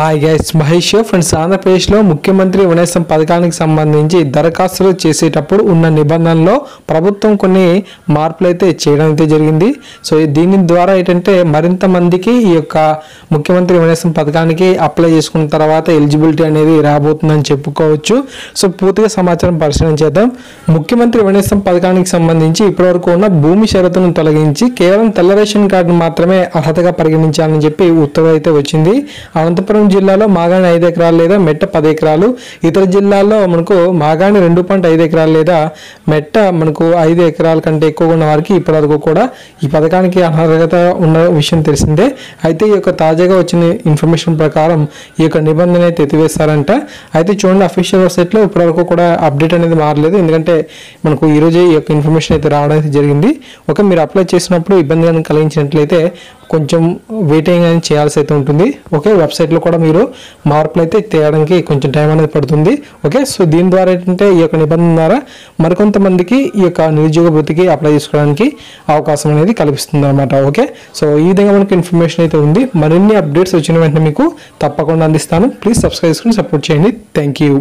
Hi guys Mahesh friends ఆంధ్రప్రదేశ్లో ముఖ్యమంత్రి వినేసం పథకానికి సంబంధించి దరఖాస్తులు చేసేటప్పుడు ఉన్న నిబంధనలో ప్రభుత్వం కొన్ని మార్పులు అయితే చేయడం అయితే జరిగింది సో దీని ద్వారా ఏంటంటే మరింత మందికి ఈ యొక్క ముఖ్యమంత్రి వినేసం పథకానికి అప్లై చేసుకున్న తర్వాత ఎలిజిబిలిటీ అనేది రాబోతుందని చెప్పుకోవచ్చు. సో పూర్తిగా సమాచారం పరిశీలన చేద్దాం. ముఖ్యమంత్రి వినేసం పథకానికి సంబంధించి ఇప్పటివరకు ఉన్న భూమి షరతును తొలగించి కేవలం తెల్ల రేషన్ కార్డును మాత్రమే అర్హతగా పరిగణించాలని చెప్పి ఉత్తర్వు అయితే వచ్చింది. అనంతపురం జిల్లాలో మాగాణి ఐదు ఎకరాలు లేదా మెట్ట పది ఎకరాలు ఇతర జిల్లాల్లో మనకు మాగాణి రెండు పాయింట్ ఐదు ఎకరాలు లేదా మెట్ట మనకు ఐదు ఎకరాల కంటే ఎక్కువ ఉన్న వారికి ఇప్పటివరకు కూడా ఈ పథకానికి అర్హత ఉన్న విషయం తెలిసిందే. అయితే ఈ యొక్క తాజాగా వచ్చిన ఇన్ఫర్మేషన్ ప్రకారం ఈ యొక్క నిబంధన అయితే ఎత్తివేస్తారంట. అయితే చూడండి అఫీషియల్ వెబ్సైట్లో ఇప్పటివరకు కూడా అప్డేట్ అనేది మారలేదు. ఎందుకంటే మనకు ఈ ఈ యొక్క ఇన్ఫర్మేషన్ అయితే రావడం అయితే జరిగింది. ఓకే మీరు అప్లై చేసినప్పుడు ఇబ్బంది కలిగించినట్లయితే కొంచెం వెయిటింగ్ అనేది చేయాల్సి అయితే ఉంటుంది. ఓకే వెబ్సైట్లో కూడా మీరు మార్పులు అయితే తేయడానికి కొంచెం టైం అనేది పడుతుంది. ఓకే సో దీని ద్వారా ఏంటంటే ఈ యొక్క నిబంధన ద్వారా మరికొంతమందికి ఈ యొక్క నిరుద్యోగ వృత్తికి అప్లై చేసుకోవడానికి అవకాశం అనేది కల్పిస్తుంది అనమాట ఓకే సో ఈ విధంగా మనకి ఇన్ఫర్మేషన్ అయితే ఉంది. మరిన్ని అప్డేట్స్ వచ్చిన వెంటనే మీకు తప్పకుండా అందిస్తాను. ప్లీజ్ సబ్స్క్రైబ్ చేసుకుని సపోర్ట్ చేయండి. Thank you